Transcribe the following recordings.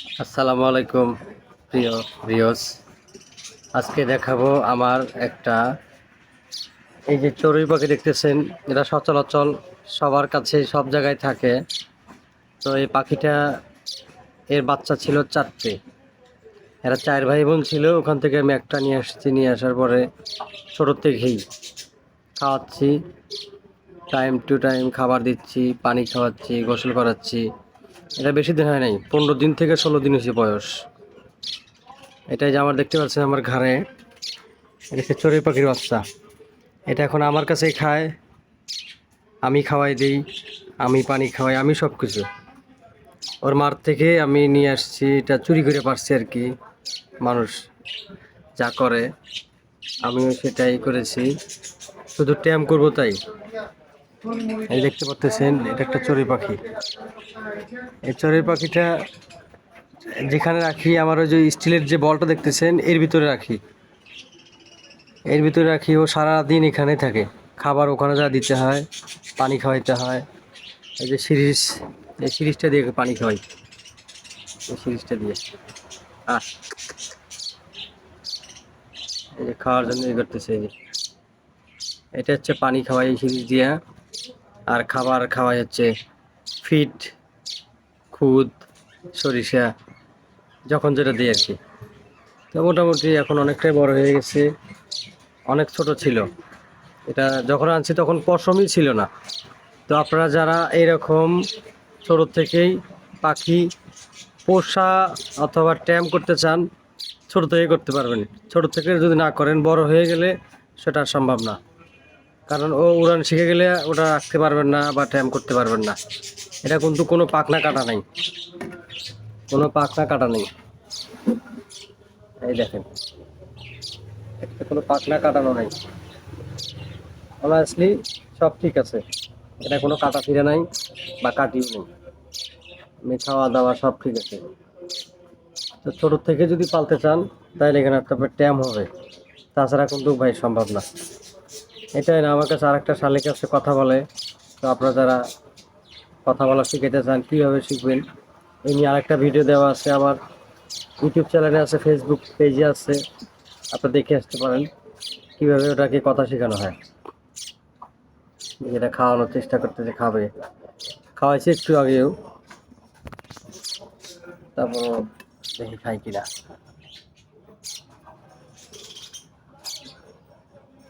আসসালামু আলাইকুম, প্রিয় রিয়স আজকে দেখাবো আমার একটা, এই যে চড়ুই পাখি দেখতেছেন, এটা সচলাচল সবার কাছে সব জায়গায় থাকে। তো এই পাখিটা, এর বাচ্চা ছিল চারটে। এরা চার ভাই বোন ছিল, ওখান থেকে আমি একটা নিয়ে আসছি, নিয়ে আসার পরে ছোটোর থেকেই খাওয়াচ্ছি। টাইম টু টাইম খাবার দিচ্ছি, পানি খাওয়াচ্ছি, গোসল করাচ্ছি। এটা বেশি দিন হয় নাই। পনেরো দিন থেকে ষোলো দিন হয়েছে বয়স। এটাই যে আমার দেখতে পাচ্ছেন আমার ঘাড়ে। এটা হচ্ছে চড়ুই পাখির বাচ্চা। এটা এখন আমার কাছেই খায়। আমি খাওয়াই দিই, আমি পানি খাওয়াই, আমি সব কিছু ওর মার থেকে আমি নিয়ে আসছি, এটা চুরি করে পারছি আর কি, মানুষ যা করে। আমিও সেটাই করেছি। শুধু ট্যাম করব তাই। এই দেখতে পাচ্ছেন, এটা একটা চড়ুই পাখি। এই চড়ুই পাখিটা যেখানে রাখি, আমার ওই যে স্টিলের যে বলটা দেখতেছেন, এর ভিতরে রাখি। এর ভিতরে রাখি, ও সারা দিন এখানে থাকে। খাবার ওখানে যা দিতে হয়, পানি খাওয়াইতে হয়। এই যে সিরিজ, এই সিরিজটা দিয়ে পানি খাওয়াই। এই সিরিজটা দিয়ে। আহ। এই যে খাওয়ার জন্য এই করতেছে এই যে। এটা হচ্ছে পানি খাওয়াই সিরিজ দিয়া। আর খাবার খাওয়াই হচ্ছে ফিট খুদ, সরিষা, যখন যেটা দিই আর কি। তো মোটামুটি এখন অনেকটাই বড় হয়ে গেছে, অনেক ছোট ছিল। এটা যখন আনছি তখন পশমই ছিল না। তো আপনারা যারা এরকম ছোট থেকেই পাখি পোষা অথবা ট্যাম করতে চান, ছোট থেকে করতে পারবেন। ছোট থেকে যদি না করেন, বড় হয়ে গেলে সেটা সম্ভব না। কারণ ও উড়ান শিখে গেলে ওটা রাখতে পারবেন না বা ট্যাম করতে পারবেন না। এটা কিন্তু কোনো পাখনা কাটা নেই। কোনো পাখনা কাটা নেই। এই দেখেন। এটা কোনো পাখনা কাটানো নেই। অনায়াসলি সব ঠিক আছে। এটা কোনো কাটা ফিরে নাই বা কাটিও নেই। আমি খাওয়া দাওয়া সব ঠিক আছে। তো ছোট থেকে যদি পালতে চান, তাহলে এখানে আপনার ট্যাম হবে। তাছাড়া কিন্তু ভাই সম্ভব না। এটাই না, আমার কাছে আরেকটা শালিক আছে, কথা বলে। তো আপনারা যারা কথা বলা শিখাতে চান, কীভাবে শিখবেন, এই নিয়ে আরেকটা ভিডিও দেওয়া আছে আমার। ইউটিউব চ্যানেলে আছে ফেসবুক পেজে আছে। আপনারা দেখে আসতে পারেন, কীভাবে ওটাকে কথা শেখানো হয়। যেটা খাওয়ানোর চেষ্টা করতেছে খাবে। খাওয়াইছে একটু আগেও। তারপর দেখি খাই কিনা।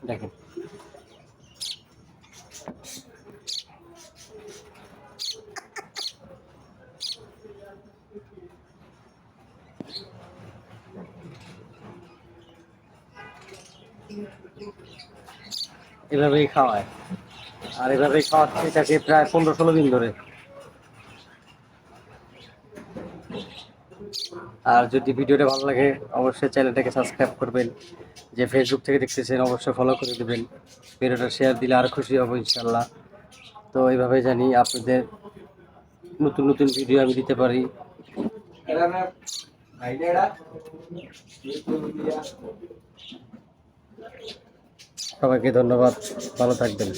দেখেন। এভাবেই খাওয়ায়। আর এভাবেই খাওয়াচ্ছে এটাকে প্রায় পনেরো ষোলো দিন ধরে। আর যদি ভিডিওটা ভালো লাগে, অবশ্যই চ্যানেলটাকে সাবস্ক্রাইব করবেন। যে ফেসবুক থেকে দেখতেছেন, অবশ্যই ফলো করে দেবেন। ভিডিওটা শেয়ার দিলে আর খুশি হব ইনশাল্লাহ তো এইভাবে জানি আপনাদের নতুন নতুন ভিডিও আমি দিতে পারি। সবাইকে ধন্যবাদ, ভালো থাকবেন।